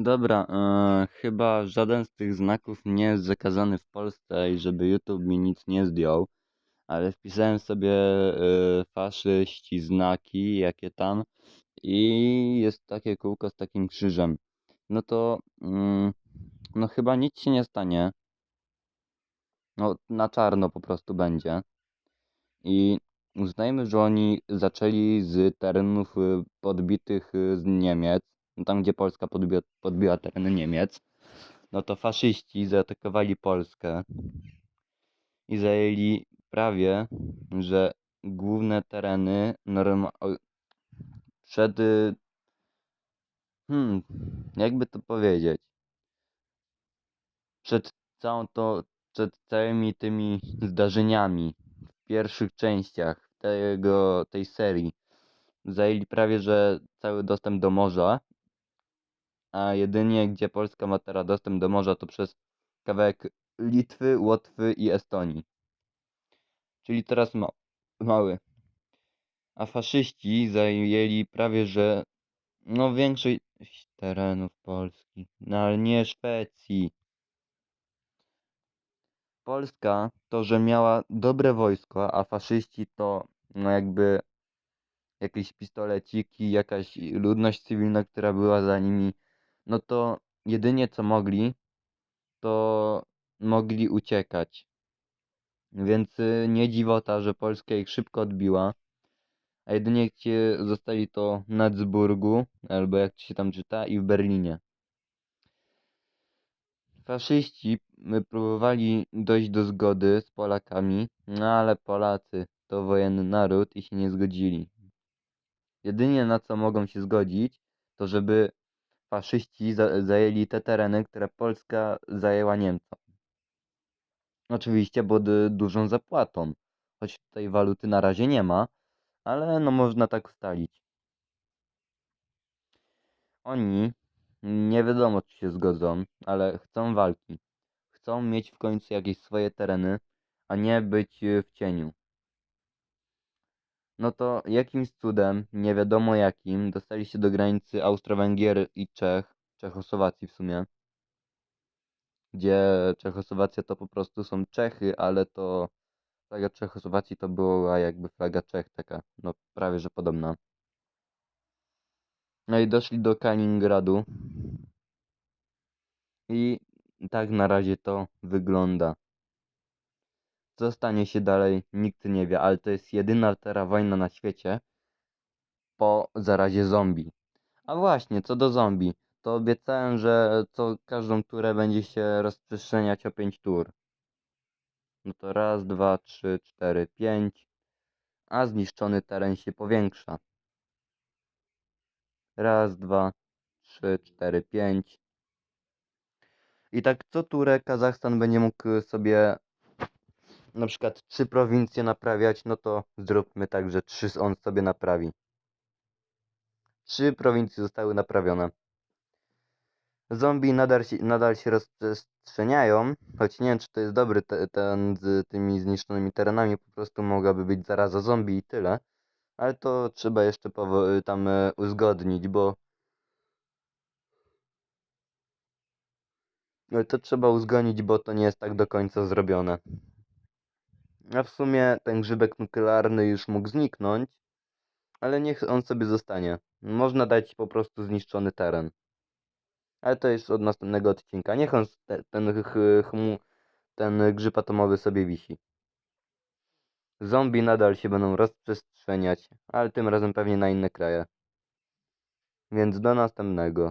Dobra, e, chyba żaden z tych znaków nie jest zakazany w Polsce i żeby YouTube mi nic nie zdjął, ale wpisałem sobie e, faszyści znaki, jakie tam i jest takie kółko z takim krzyżem. No to mm, no chyba nic się nie stanie. No na czarno po prostu będzie. I uznajmy, że oni zaczęli z terenów y, podbitych y, z Niemiec, no tam gdzie Polska podbiła, podbiła tereny Niemiec, no to faszyści zaatakowali Polskę i zajęli prawie, że główne tereny przed, y, hmm, jakby to powiedzieć, przed całą to, przed całymi tymi zdarzeniami w pierwszych częściach tego, tej serii zajęli prawie, że cały dostęp do morza, a jedynie gdzie Polska ma teraz dostęp do morza to przez kawałek Litwy, Łotwy i Estonii. Czyli teraz ma, mały. A faszyści zajęli prawie, że no większość terenów Polski, no ale nie Szwecji. Polska to, że miała dobre wojsko, a faszyści to no jakby jakieś pistoleciki, jakaś ludność cywilna, która była za nimi, no to jedynie co mogli, to mogli uciekać. Więc y, nie dziwota, że Polska ich szybko odbiła. A jedynie gdzie zostali to w Nadsburgu, albo jak się tam czyta, i w Berlinie. Faszyści y, próbowali dojść do zgody z Polakami, no ale Polacy to wojenny naród i się nie zgodzili. Jedynie na co mogą się zgodzić, to żeby faszyści za zajęli te tereny, które Polska zajęła Niemcom. Oczywiście pod y, dużą zapłatą, choć tutaj waluty na razie nie ma, ale no można tak ustalić. Oni nie wiadomo czy się zgodzą, ale chcą walki. Chcą mieć w końcu jakieś swoje tereny, a nie być y, w cieniu. No to jakimś cudem, nie wiadomo jakim, dostali się do granicy Austro-Węgier i Czech, Czechosłowacji w sumie. Gdzie Czechosłowacja to po prostu są Czechy, ale to flaga Czechosłowacji to była jakby flaga Czech taka, no prawie że podobna. No i doszli do Kaliningradu. I tak na razie to wygląda. Co stanie się dalej, nikt nie wie, ale to jest jedyna teraz wojna na świecie po zarazie zombie. A właśnie, co do zombie, to obiecałem, że co każdą turę będzie się rozprzestrzeniać o 5 tur. No to raz, dwa, trzy, cztery, pięć, a zniszczony teren się powiększa. Raz, dwa, trzy, cztery, pięć. I tak co turę Kazachstan będzie mógł sobie na przykład trzy prowincje naprawiać, no to zróbmy tak, że trzy on sobie naprawi. Trzy prowincje zostały naprawione. Zombie nadal się, nadal się rozprzestrzeniają, choć nie wiem, czy to jest dobry te, ten z tymi zniszczonymi terenami, po prostu mogłaby być zaraza zombie i tyle. Ale to trzeba jeszcze powo- tam e, uzgodnić, bo Ale to trzeba uzgodnić, bo to nie jest tak do końca zrobione. A w sumie ten grzybek nuklearny już mógł zniknąć, ale niech on sobie zostanie. Można dać po prostu zniszczony teren. Ale to jest od następnego odcinka. Niech on te, ten, ch, chmu, ten grzyb atomowy sobie wisi. Zombie nadal się będą rozprzestrzeniać, ale tym razem pewnie na inne kraje. Więc do następnego.